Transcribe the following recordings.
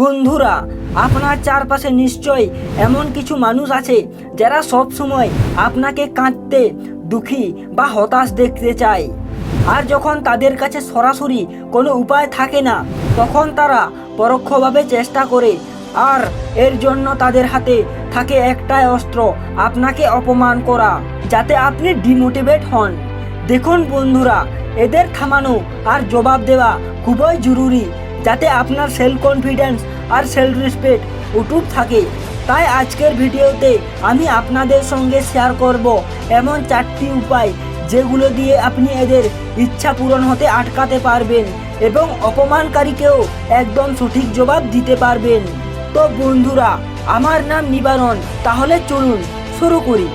বন্ধুরা, আপনার চারপাশে নিশ্চয় এমন কিছু মানুষ আছে যারা সব সময় আপনাকে কাঁদতে, দুঃখী বা হতাশ দেখতে চায়। আর যখন তাদের কাছে সরাসরি কোনো উপায় থাকে না, তখন তারা পরোক্ষভাবে চেষ্টা করে। আর এর জন্য তাদের হাতে থাকে একটাই অস্ত্র, আপনাকে অপমান করা, যাতে আপনি ডিমোটিভেট হন। দেখুন বন্ধুরা, এদের থামানো আর জবাব দেওয়া খুবই জরুরি। যাতে আপনার সেলফ কনফিডেন্স আর সেলফ রেসপেক্ট উটুপ থাকে। তাই আজকের ভিডিওতে আমি আপনাদের সঙ্গে শেয়ার করব এমন চারটি উপায় যেগুলো দিয়ে আপনি এদের ইচ্ছা পূরণ হতে আটকাতে পারবেন এবং অপমানকারীকেও একদম সঠিক জবাব দিতে পারবেন। তো বন্ধুরা, আমার নাম নিবারণ, তাহলে চলুন শুরু করি।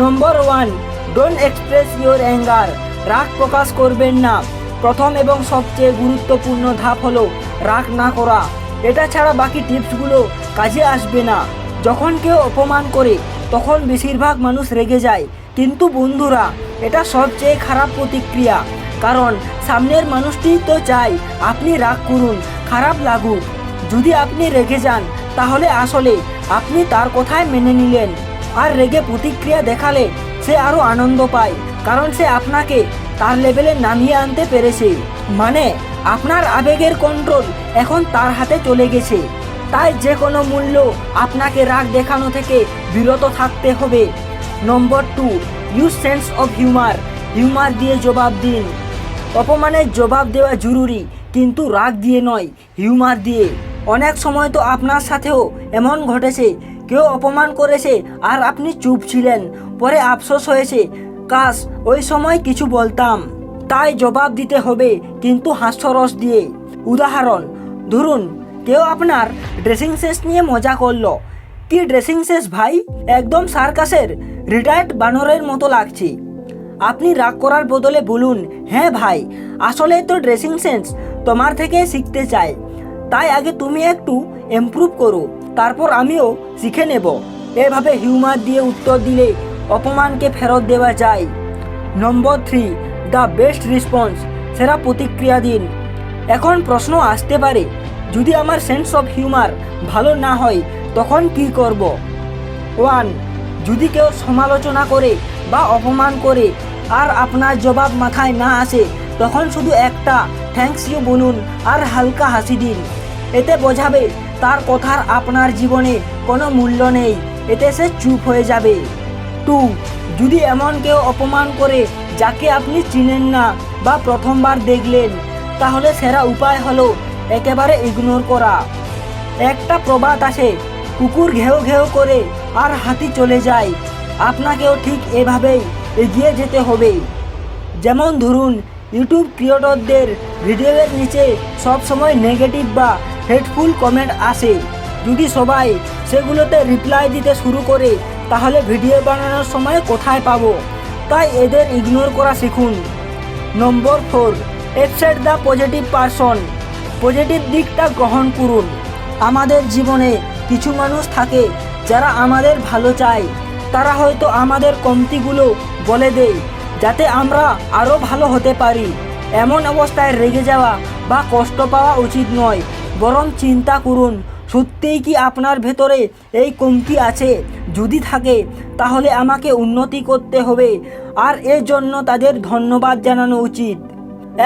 Number one don't express your anger রাগ প্রকাশ করবেন না। প্রথম এবং সবচেয়ে গুরুত্বপূর্ণ ধাপ হলো রাগ না করা। এটা ছাড়া বাকি টিপসগুলো কাজে আসবে না। যখন কেউ অপমান করে, তখন বেশিরভাগ মানুষ রেগে যায়। কিন্তু বন্ধুরা, এটা সবচেয়ে খারাপ প্রতিক্রিয়া। কারণ সামনের মানুষটি তো চায় আপনি রাগ করুন, খারাপ লাগুক। যদি আপনি রেগে যান, তাহলে আসলে আপনি তার কথায় মেনে নিলেন। আর রেগে প্রতিক্রিয়া দেখালে সে আরও আনন্দ পায়, কারণ সে আপনাকে তার লেভেলে নামিয়ে আনতে পেরেছে। মানে আপনার আবেগের কন্ট্রোল এখন তার হাতে চলে গেছে। তাই যে কোনো মূল্য আপনাকে রাগ দেখানো থেকে বিরত থাকতে হবে। Number two use sense of humour humour দিয়ে জবাব দিন। অপমানের জবাব দেওয়া জরুরি, কিন্তু রাগ দিয়ে নয় হিউমার দিয়ে। অনেক সময় তো আপনার সাথেও এমন ঘটেছে, কেউ অপমান করেছে আর আপনি চুপ ছিলেন, পরে আফসোস হয়েছে কাশ, ওই সময় কিছু বলতাম। তাই জবাব দিতে হবে কিন্তু হাস্যরস দিয়ে। উদাহরণ, ধরুন, কেউ আপনার ড্রেসিং সেন্স নিয়ে মজা করল। কি ড্রেসিং সেন্স ভাই? একদম সার্কাসের রিটায়ার্ড বানরের মতো লাগছে। আপনি রাগ করার বদলে বলুন হ্যাঁ ভাই আসলে তো ড্রেসিং সেন্স তোমার থেকে শিখতে চাই। তাই আগে তুমি একটু ইমপ্রুভ করো, তারপর আমিও শিখে নেব। এভাবে হিউমার দিয়ে উত্তর দিলে অপমানকে ফেরত দেওয়া যায়। Number three the best response সেরা প্রতিক্রিয়া দিন। এখন প্রশ্ন আসতে পারে, যদি আমার সেন্স অফ হিউমার ভালো না হয়, তখন কি করব? ওয়ান যদি কেউ সমালোচনা করে বা অপমান করে আর আপনার জবাব মাথায় না আসে, তখন শুধু একটা থ্যাঙ্কস ইউ বলুন আর হালকা হাসি দিন। এতে বোঝাবে, তার কথার আপনার জীবনে কোনো মূল্য নেই, এতে সে চুপ হয়ে যাবে। টু যদি এমন কেউ অপমান করে যাকে আপনি চিনেন না বা প্রথমবার দেখলেন, তাহলে সেরা উপায় হলো একেবারে ইগনোর করা। একটা প্রবাদ আছে কুকুর ঘেউ ঘেউ করে আর হাতি চলে যায়। আপনাকেও ঠিক এভাবেই এগিয়ে যেতে হবে। যেমন ধরুন, ইউটিউব ক্রিয়েটরদের ভিডিওর নিচে সব সময় নেগেটিভ বা হেটফুল কমেন্ট আসে। যদি সবাই সেগুলোতে রিপ্লাই দিতে শুরু করে তাহলে ভিডিও বানানোর সময় কোথায় পাবো? তাই এদের ইগনোর করা শিখুন। Number four accept the positive person positive দিকটা গ্রহণ করুন। আমাদের জীবনে কিছু মানুষ থাকে যারা আমাদের ভালো চায়। তারা হয়তো আমাদের কমতিগুলো বলে দেয়, যাতে আমরা আরও ভালো হতে পারি। এমন অবস্থায় রেগে যাওয়া বা কষ্ট পাওয়া উচিত নয়, বরং চিন্তা করুন, সত্যিই কি আপনার ভেতরে এই কমতি আছে? যদি থাকে, তাহলে আমাকে উন্নতি করতে হবে। আর এর জন্য তাদের ধন্যবাদ জানানো উচিত।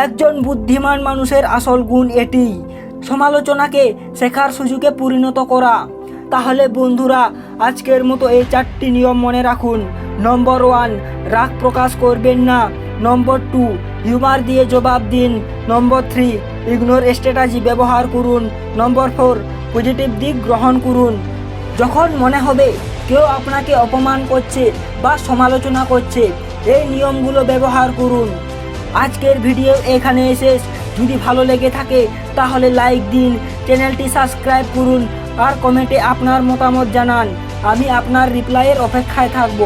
একজন বুদ্ধিমান মানুষের আসল গুণ এটি। সমালোচনাকে শেখার সুযোগে পরিণত করা। তাহলে বন্ধুরা, আজকের মতো এই চারটি নিয়ম মনে রাখুন। নম্বর ওয়ান, রাগ প্রকাশ করবেন না। নম্বর টু, হিউমার দিয়ে জবাব দিন। নম্বর থ্রি, ইগনোর স্ট্র্যাটাজি ব্যবহার করুন। নম্বর ফোর, পজিটিভ দিক গ্রহণ করুন। যখন মনে হবে কেউ আপনাকে অপমান করছে বা সমালোচনা করছে, এই নিয়মগুলো ব্যবহার করুন। আজকের ভিডিও এখানে এসে যদি ভালো লেগে থাকে, তাহলে লাইক দিন, চ্যানেলটি সাবস্ক্রাইব করুন, আর কমেন্টে আপনার মতামত জানান। আমি আপনার রিপ্লাইয়ের অপেক্ষায় থাকব।